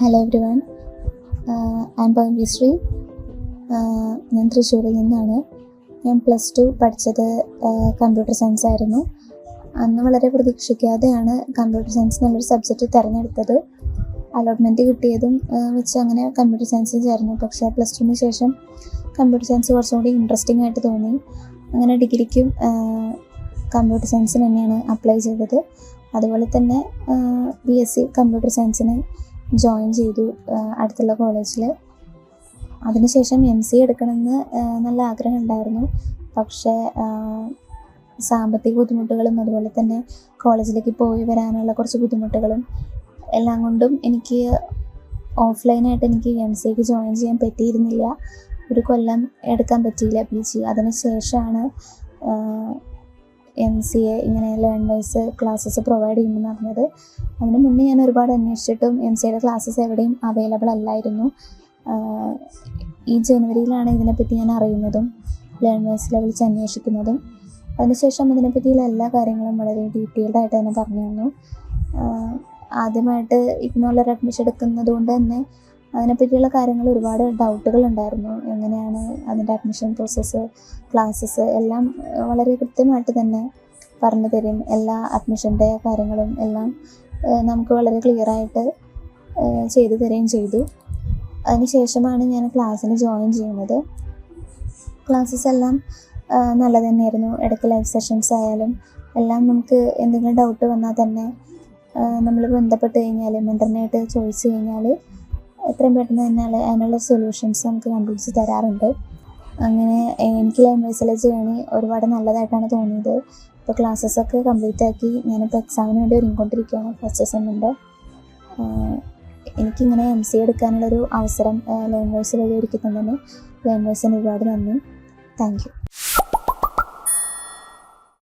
Hello every one an ഞാൻ തൃശ്ശൂരിൽ നിന്നാണ്. ഞാൻ പ്ലസ് ടു പഠിച്ചത് കമ്പ്യൂട്ടർ സയൻസ് ആയിരുന്നു. അന്ന് വളരെ പ്രതീക്ഷിക്കാതെയാണ് കമ്പ്യൂട്ടർ സയൻസ് എന്നുള്ളൊരു സബ്ജക്റ്റ് തിരഞ്ഞെടുത്തത്. അലോട്ട്മെന്റ് കിട്ടിയതും വെച്ച് അങ്ങനെ കമ്പ്യൂട്ടർ സയൻസിൽ ചേർന്നു. പക്ഷേ പ്ലസ് ടുവിന് ശേഷം കമ്പ്യൂട്ടർ സയൻസ് കുറച്ചും കൂടി ഇൻട്രസ്റ്റിംഗ് ആയിട്ട് തോന്നി. അങ്ങനെ ഡിഗ്രിക്കും കമ്പ്യൂട്ടർ സയൻസിന് തന്നെയാണ് അപ്ലൈ ചെയ്തത്. അതുപോലെ തന്നെ ബി എസ് സി കമ്പ്യൂട്ടർ സയൻസിന് ജോയിൻ ചെയ്തു അടുത്തുള്ള കോളേജിൽ അതിനുശേഷം എം സി എടുക്കണമെന്ന് നല്ല ആഗ്രഹം ഉണ്ടായിരുന്നു. പക്ഷേ സാമ്പത്തിക ബുദ്ധിമുട്ടുകളും അതുപോലെ തന്നെ കോളേജിലേക്ക് പോയി വരാനുള്ള കുറച്ച് ബുദ്ധിമുട്ടുകളും എല്ലാം കൊണ്ടും എനിക്ക് ഓഫ്ലൈനായിട്ട് എനിക്ക് എം സിക്ക് ജോയിൻ ചെയ്യാൻ പറ്റിയിരുന്നില്ല. ഒരു കൊല്ലം എടുക്കാൻ പറ്റിയില്ല പി ജി. അതിന് ശേഷമാണ് എം സി എ ഇങ്ങനെ ലേൺ വൈസ് ക്ലാസ്സസ് പ്രൊവൈഡ് ചെയ്യുമെന്ന് അറിഞ്ഞത്. അതിന് മുന്നേ ഞാൻ ഒരുപാട് അന്വേഷിച്ചിട്ടും എം സി എയുടെ ക്ലാസ്സസ് എവിടെയും അവൈലബിൾ അല്ലായിരുന്നു. ഈ ജനുവരിയിലാണ് ഇതിനെപ്പറ്റി ഞാൻ അറിയുന്നതും ലേൺ വൈസിലെ വിളിച്ച് അന്വേഷിക്കുന്നതും. അതിനുശേഷം ഇതിനെപ്പറ്റിയുള്ള എല്ലാ കാര്യങ്ങളും വളരെ ഡീറ്റെയിൽഡ് ആയിട്ട് തന്നെ പറഞ്ഞു തന്നു ആദ്യമായിട്ട് ഇഗ്നോളർ അഡ്മിഷൻ എടുക്കുന്നത് കൊണ്ട് തന്നെ അതിനെപ്പറ്റിയുള്ള കാര്യങ്ങൾ ഒരുപാട് ഡൗട്ടുകൾ ഉണ്ടായിരുന്നു. എങ്ങനെയാണ് അതിന്റെ അഡ്മിഷൻ പ്രോസസ്സ് ക്ലാസ്സസ് എല്ലാം വളരെ കൃത്യമായിട്ട് തന്നെ പറഞ്ഞു തരും. എല്ലാ അഡ്മിഷന്റെ കാര്യങ്ങളും എല്ലാം നമുക്ക് വളരെ ക്ലിയറായിട്ട് ചെയ്തു തരികയും ചെയ്തു. അതിനുശേഷമാണ് ഞാൻ ക്ലാസ്സിന് ജോയിൻ ചെയ്യുന്നത്. ക്ലാസ്സസ് എല്ലാം നല്ല തന്നെയായിരുന്നു. ഇടയ്ക്ക് ലൈവ് സെഷൻസ് ആയാലും എല്ലാം നമുക്ക് എന്തെങ്കിലും ഡൗട്ട് വന്നാൽ തന്നെ നമ്മൾ ബന്ധപ്പെട്ട് കഴിഞ്ഞാൽ മെന്ററിനായിട്ട് ചോദിച്ചു കഴിഞ്ഞാൽ എത്രയും പെട്ടെന്ന് തന്നെ അതിനുള്ള സൊല്യൂഷൻസ് നമുക്ക് കണ്ടുപിടിച്ച് തരാറുണ്ട്. അങ്ങനെ എനിക്ക് ലാംഗ്വേജിലെ ജേണി ഒരുപാട് നല്ലതായിട്ടാണ് തോന്നിയത്. ഇപ്പോൾ ക്ലാസ്സസ് ഒക്കെ കംപ്ലീറ്റ് ആക്കി ഞാനിപ്പോൾ എക്സാമിന് വേണ്ടി ഒരുങ്ങിക്കൊണ്ടിരിക്കുകയാണ് ഫസ്റ്റ് സെമ്മിന്റെ എനിക്കിങ്ങനെ എം സി എടുക്കാനുള്ളൊരു അവസരം ലാംഗ്വേജ് വഴി ഒരുക്കി തന്നതിന് ലാംഗ്വേജിന് ഒരുപാട് നന്ദി. Thank you